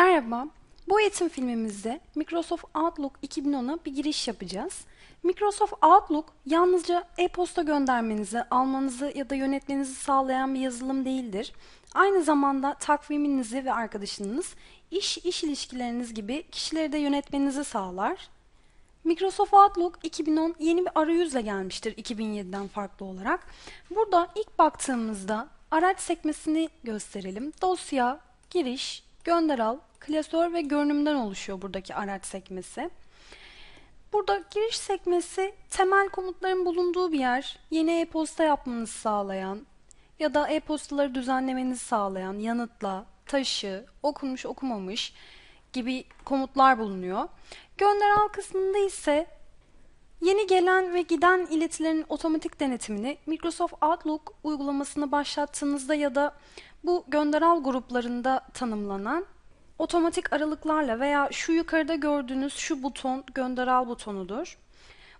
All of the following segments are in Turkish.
Merhaba, bu eğitim filmimizde Microsoft Outlook 2010'a bir giriş yapacağız. Microsoft Outlook yalnızca e-posta göndermenizi, almanızı ya da yönetmenizi sağlayan bir yazılım değildir. Aynı zamanda takviminizi ve arkadaşınız, iş iş ilişkileriniz gibi kişileri de yönetmenizi sağlar. Microsoft Outlook 2010 yeni bir arayüzle gelmiştir 2007'den farklı olarak. Burada ilk baktığımızda araç sekmesini gösterelim. Dosya, giriş, gönder al, klasör ve görünümden oluşuyor buradaki araç sekmesi. Burada giriş sekmesi temel komutların bulunduğu bir yer. Yeni e-posta yapmanızı sağlayan ya da e-postaları düzenlemenizi sağlayan yanıtla, taşı, okunmuş okumamış gibi komutlar bulunuyor. Gönder al kısmında ise Yeni gelen ve giden iletilerin otomatik denetimini Microsoft Outlook uygulamasını başlattığınızda ya da bu gönder al gruplarında tanımlanan otomatik aralıklarla veya şu yukarıda gördüğünüz şu buton gönder al butonudur.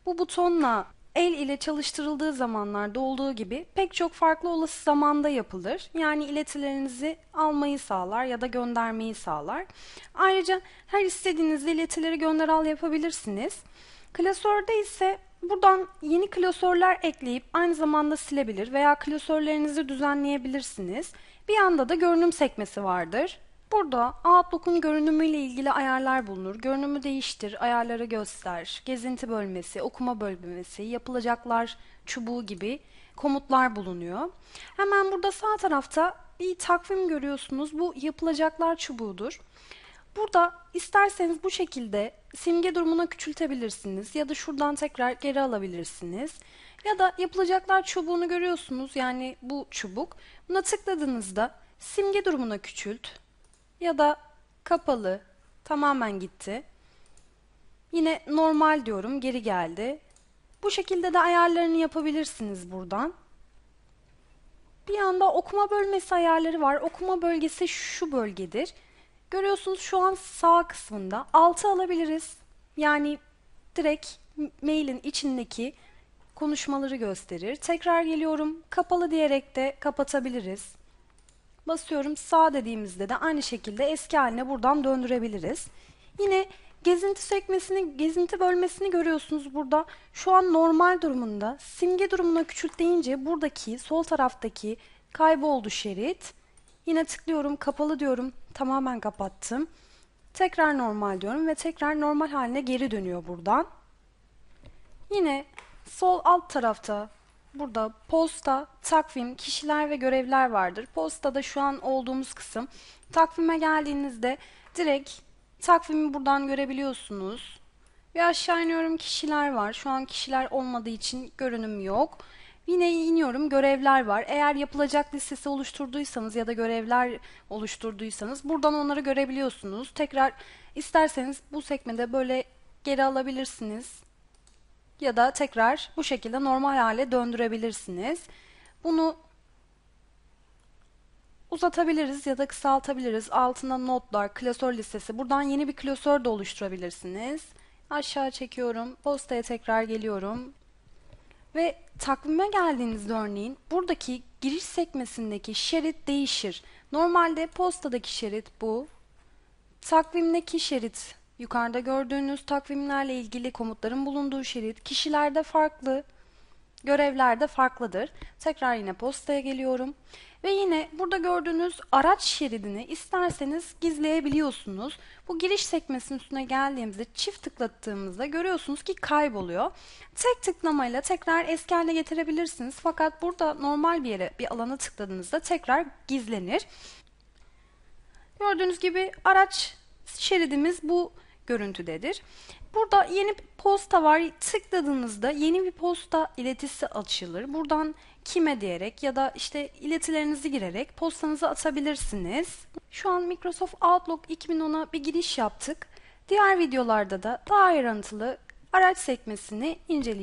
Bu butonla el ile çalıştırıldığı zamanlarda olduğu gibi pek çok farklı olası zamanda yapılır. Yani iletilerinizi almayı sağlar ya da göndermeyi sağlar. Ayrıca her istediğiniz iletileri gönder al yapabilirsiniz. Klasörde ise buradan yeni klasörler ekleyip aynı zamanda silebilir veya klasörlerinizi düzenleyebilirsiniz. Bir yanda da görünüm sekmesi vardır. Burada Outlook'un görünümüyle ilgili ayarlar bulunur. Görünümü değiştir, ayarları göster, gezinti bölmesi, okuma bölmesi, yapılacaklar çubuğu gibi komutlar bulunuyor. Hemen burada sağ tarafta bir takvim görüyorsunuz. Bu yapılacaklar çubuğudur. Burada isterseniz bu şekilde simge durumuna küçültebilirsiniz ya da şuradan tekrar geri alabilirsiniz. Ya da yapılacaklar çubuğunu görüyorsunuz yani bu çubuk. Buna tıkladığınızda simge durumuna küçült ya da kapalı tamamen gitti. Yine normal diyorum geri geldi. Bu şekilde de ayarlarını yapabilirsiniz buradan. Bir yanda okuma bölmesi ayarları var. Okuma bölgesi şu bölgedir. Görüyorsunuz şu an sağ kısmında 6 alabiliriz. Yani direkt mailin içindeki konuşmaları gösterir. Tekrar geliyorum. Kapalı diyerek de kapatabiliriz. Basıyorum sağ dediğimizde de aynı şekilde eski haline buradan döndürebiliriz. Yine gezinti sekmesini, gezinti bölmesini görüyorsunuz burada. Şu an normal durumunda. Simge durumuna küçült deyince buradaki sol taraftaki kayboldu şerit. Yine tıklıyorum, kapalı diyorum. Tamamen kapattım. Tekrar normal diyorum ve tekrar normal haline geri dönüyor buradan. Yine sol alt tarafta burada posta, takvim, kişiler ve görevler vardır. Postada şu an olduğumuz kısım. Takvime geldiğinizde direkt takvimi buradan görebiliyorsunuz. Ve aşağı iniyorum kişiler var. Şu an kişiler olmadığı için görünüm yok. Yine iniyorum görevler var. Eğer yapılacak listesi oluşturduysanız ya da görevler oluşturduysanız buradan onları görebiliyorsunuz. Tekrar isterseniz bu sekmede böyle geri alabilirsiniz. Ya da tekrar bu şekilde normal hale döndürebilirsiniz. Bunu uzatabiliriz ya da kısaltabiliriz. Altında notlar, klasör listesi. Buradan yeni bir klasör de oluşturabilirsiniz. Aşağı çekiyorum. Postaya tekrar geliyorum. Ve takvime geldiğinizde örneğin buradaki giriş sekmesindeki şerit değişir. Normalde postadaki şerit bu. Takvimdeki şerit yukarıda gördüğünüz takvimlerle ilgili komutların bulunduğu şerit. Kişilerde farklı, görevlerde farklıdır. Tekrar yine postaya geliyorum. Ve yine burada gördüğünüz araç şeridini isterseniz gizleyebiliyorsunuz. Bu giriş sekmesinin üstüne geldiğimizde çift tıklattığımızda görüyorsunuz ki kayboluyor. Tek tıklamayla tekrar eski haline getirebilirsiniz. Fakat burada normal bir yere bir alana tıkladığınızda tekrar gizlenir. Gördüğünüz gibi araç şeridimiz bu görüntüdedir. Burada yeni bir posta var. Tıkladığınızda yeni bir posta iletisi açılır. Buradan kime diyerek ya da işte iletilerinizi girerek postanızı atabilirsiniz. Şu an Microsoft Outlook 2010'a bir giriş yaptık. Diğer videolarda da daha ayrıntılı araç sekmesini inceleyeceğiz.